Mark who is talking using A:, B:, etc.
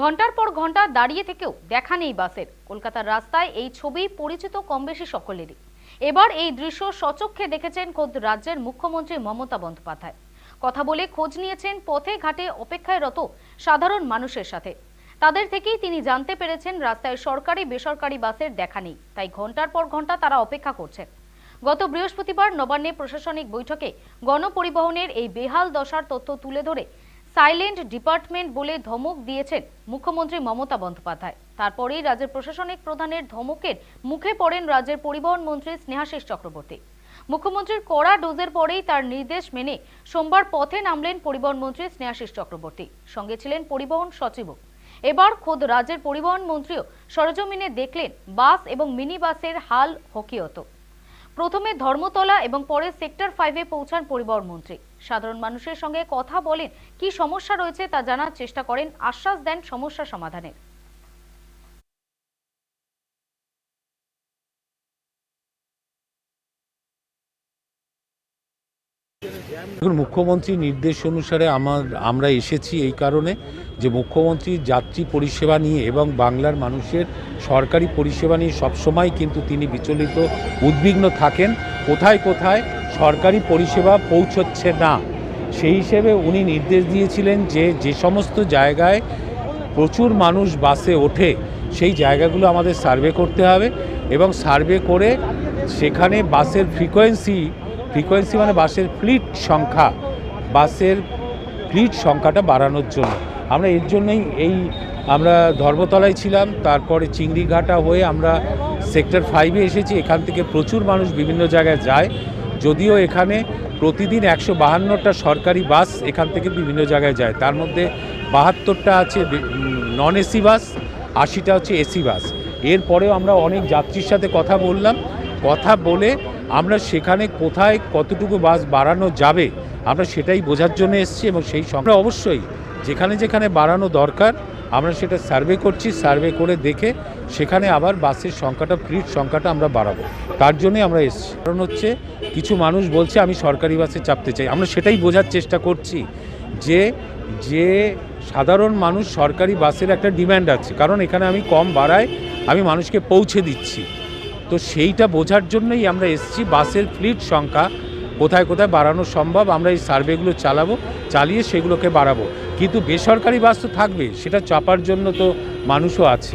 A: ঘণ্টার পর ঘণ্টা দাঁড়িয়ে থেকেও দেখা নেই বাসের। কলকাতার রাস্তায় এই ছবি পরিচিত কম বেশি সকলেরই। এবার এই দৃশ্য সচক্ষে দেখেছেন খোদ রাজ্যের মুখ্যমন্ত্রী মমতা বন্দ্যোপাধ্যায়। কথা বলে খোঁজ নিয়েছেন পথে ঘাটে অপেক্ষায় রত সাধারণ মানুষের সাথে। তাদের থেকেই তিনি জানতে পেরেছেন রাস্তায় সরকারি বেসরকারি বাসের দেখা নেই, তাই ঘণ্টার পর ঘণ্টা তারা অপেক্ষা করছেন। গত বৃহস্পতিবার নবান্নে প্রশাসনিক বৈঠকে গণপরিবহনের এই বেহাল দশার তথ্য তুলে ধরে সাইলেন্ট ডিপার্টমেন্ট বলে ধমক দিয়েছেন মুখ্যমন্ত্রী মমতা বন্দ্যোপাধ্যায়। তারপরেই রাজ্যের প্রশাসনিক প্রধানের ধমকের মুখে পড়েন রাজ্যের পরিবহন মন্ত্রী স্নেহাশিস চক্রবর্তী। মুখ্যমন্ত্রীর কড়া ডোজের পরেই তার নির্দেশ মেনে সোমবার পথে নামলেন পরিবহন মন্ত্রী স্নেহাশিস চক্রবর্তী। সঙ্গে ছিলেন পরিবহন সচিবও এবার খোদ রাজ্যের পরিবহন মন্ত্রীও সরজমিনে দেখলেন বাস এবং মিনি বাসের হাল হকিয়ত প্রথমে ধর্মতলা এবং পরে সেক্টর ফাইভে পৌঁছান পরিবহন মন্ত্রী। সাধারণ মানুষের সঙ্গে কথা বলেন, কি সমস্যা রয়েছে তা জানার চেষ্টা করেন, আশ্বাস দেন সমস্যা সমাধানের।
B: দেখুন, মুখ্যমন্ত্রীর নির্দেশ অনুসারে আমার আমরা এসেছি এই কারণে যে মুখ্যমন্ত্রী যাত্রী পরিষেবা নিয়ে এবং বাংলার মানুষের সরকারি পরিষেবা নিয়ে সবসময় কিন্তু তিনি বিচলিত, উদ্বিগ্ন থাকেন। কোথায় কোথায় সরকারি পরিষেবা পৌঁছচ্ছে না। সেই হিসেবে উনি নির্দেশ দিয়েছিলেন যে যে সমস্ত জায়গায় প্রচুর মানুষ বাসে ওঠে, সেই জায়গাগুলো আমাদের সার্ভে করতে হবে এবং সার্ভে করে সেখানে বাসের ফ্রিকোয়েন্সি ফ্রিকোয়েন্সি মানে বাসের ফ্লিট সংখ্যা, বাসের ফ্লিট সংখ্যাটা বাড়ানোর জন্য। আমরা এর জন্যই এই, আমরা ধর্মতলায় ছিলাম, তারপরে চিংড়িঘাটা হয়ে আমরা সেক্টর ফাইভে এসেছি। এখান থেকে প্রচুর মানুষ বিভিন্ন জায়গায় যায়। যদিও এখানে প্রতিদিন একশো বাহান্নটা সরকারি বাস এখান থেকে বিভিন্ন জায়গায় যায়। তার মধ্যে বাহাত্তরটা আছে নন এসি বাস, আশিটা হচ্ছে এসি বাস। এরপরেও আমরা অনেক যাত্রীর সাথে কথা বললাম। কথা বলে আমরা সেখানে কোথায় কতটুকু বাস বাড়ানো যাবে, আমরা সেটাই বোঝার জন্য এসেছি এবং সেই সঙ্গে অবশ্যই যেখানে যেখানে বাড়ানো দরকার, আমরা সেটা সার্ভে করছি, সার্ভে করে দেখে সেখানে আবার বাসের সংখ্যাটা ফ্লিট সংখ্যাটা আমরা বাড়াবো। তার জন্যই আমরা এসেছি। কারণ হচ্ছে কিছু মানুষ বলছে, আমি সরকারি বাসে চাপতে চাই। আমরা সেটাই বোঝার চেষ্টা করছি যে যে সাধারণ মানুষ সরকারি বাসের একটা ডিম্যান্ড আছে। কারণ এখানে আমি কম বাড়ায়, আমি মানুষকে পৌঁছে দিচ্ছি। তো সেইটা বোঝার জন্যই আমরা এসছি। বাসের ফ্লিট সংখ্যা কোথায় কোথায় বাড়ানো সম্ভব, আমরা এই সার্ভেগুলো চালাবো, চালিয়ে সেগুলোকে বাড়াবো। কিন্তু বেসরকারি বাস তো থাকবে সেটা চাপার জন্য তো মানুষও আছে।